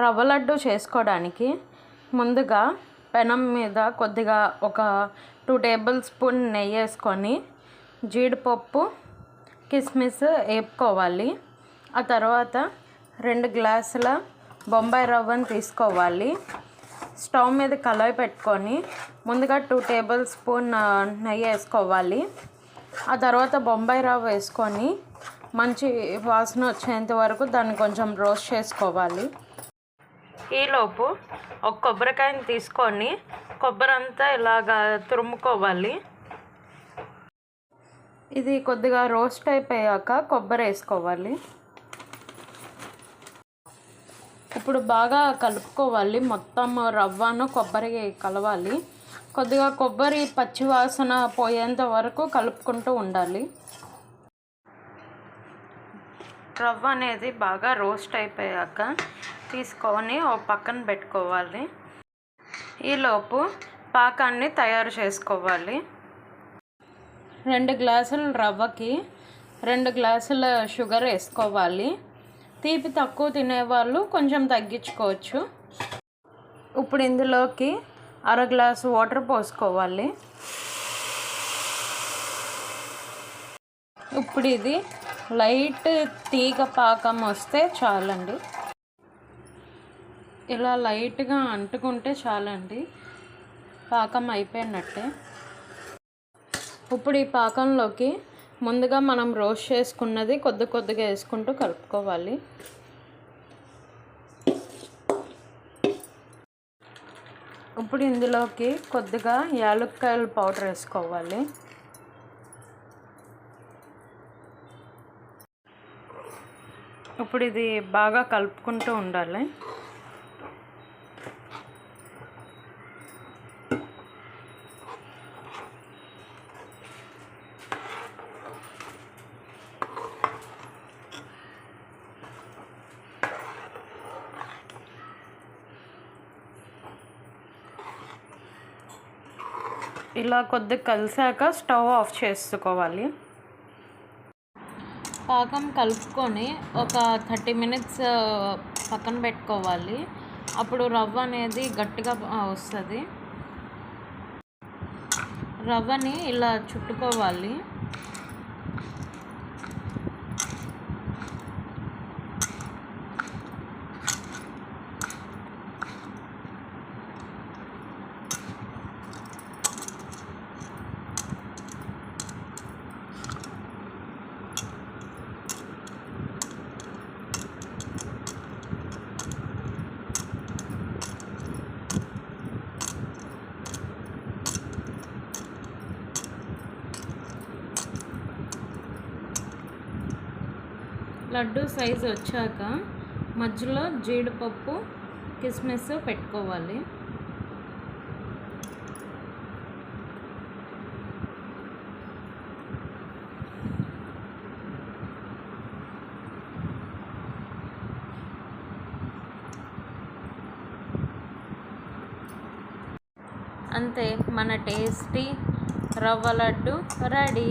రవ్వ లడ్డు చేసుకోవడానికి ముందుగా పెనం మీద కొద్దిగా ఒక టూ టేబుల్ స్పూన్ నెయ్యి వేసుకొని జీడిపప్పు కిస్మిస్ వేపుకోవాలి. ఆ తర్వాత రెండు గ్లాసుల బొంబాయి రవ్వను తీసుకోవాలి. స్టవ్ మీద కలాయి పెట్టుకొని ముందుగా టూ టేబుల్ స్పూన్ నెయ్యి వేసుకోవాలి. ఆ తర్వాత బొంబాయి రవ్వ వేసుకొని మంచి వాసన వచ్చేంత వరకు దాన్ని కొంచెం రోస్ట్ చేసుకోవాలి. ఈలోపు ఒక కొబ్బరికాయని తీసుకొని కొబ్బరి అంతా ఇలాగా తురుముకోవాలి. ఇది కొద్దిగా రోస్ట్ అయిపోయాక కొబ్బరి వేసుకోవాలి. ఇప్పుడు బాగా కలుపుకోవాలి. మొత్తం రవ్వను కొబ్బరి కలవాలి. కొద్దిగా కొబ్బరి పచ్చి వాసన పోయేంత వరకు కలుపుకుంటూ ఉండాలి. రవ్వ అనేది బాగా రోస్ట్ అయిపోయాక తీసుకొని ఓ పక్కన పెట్టుకోవాలి. ఈలోపు పాకాన్ని తయారు చేసుకోవాలి. రెండు గ్లాసుల రవ్వకి రెండు గ్లాసుల షుగర్ వేసుకోవాలి. తీపి తక్కువ తినేవాళ్ళు కొంచెం తగ్గించుకోవచ్చు. ఇప్పుడు ఇందులోకి అర గ్లాసు వాటర్ పోసుకోవాలి. ఇప్పుడు ఇది లైట్ తీగ పాకం వస్తే చాలండి. ఇలా లైట్గా అంటుకుంటే చాలండి. పాకం అయిపోయినట్టే. ఇప్పుడు ఈ పాకంలోకి ముందుగా మనం రోస్ట్ చేసుకున్నది కొద్ది కొద్దిగా వేసుకుంటూ కలుపుకోవాలి. ఇప్పుడు ఇందులోకి కొద్దిగా యాలక్కాయల పౌడర్ వేసుకోవాలి. ఇప్పుడు ఇది బాగా కలుపుకుంటూ ఉండాలి. ఇలా కొద్దిగా కలిసాక స్టవ్ ఆఫ్ చేసుకోవాలి. పాకం కలుపుకొని ఒక థర్టీ మినిట్స్ పక్కన పెట్టుకోవాలి. అప్పుడు రవ్వ అనేది గట్టిగా వస్తుంది. రవ్వని ఇలా చుట్టుకోవాలి. లడ్డు సైజు వచ్చాక మధ్యలో జీడిపప్పు కిస్మిస్ పెట్టుకోవాలి. అంతే మన టేస్టీ రవ్వ లడ్డు రెడీ.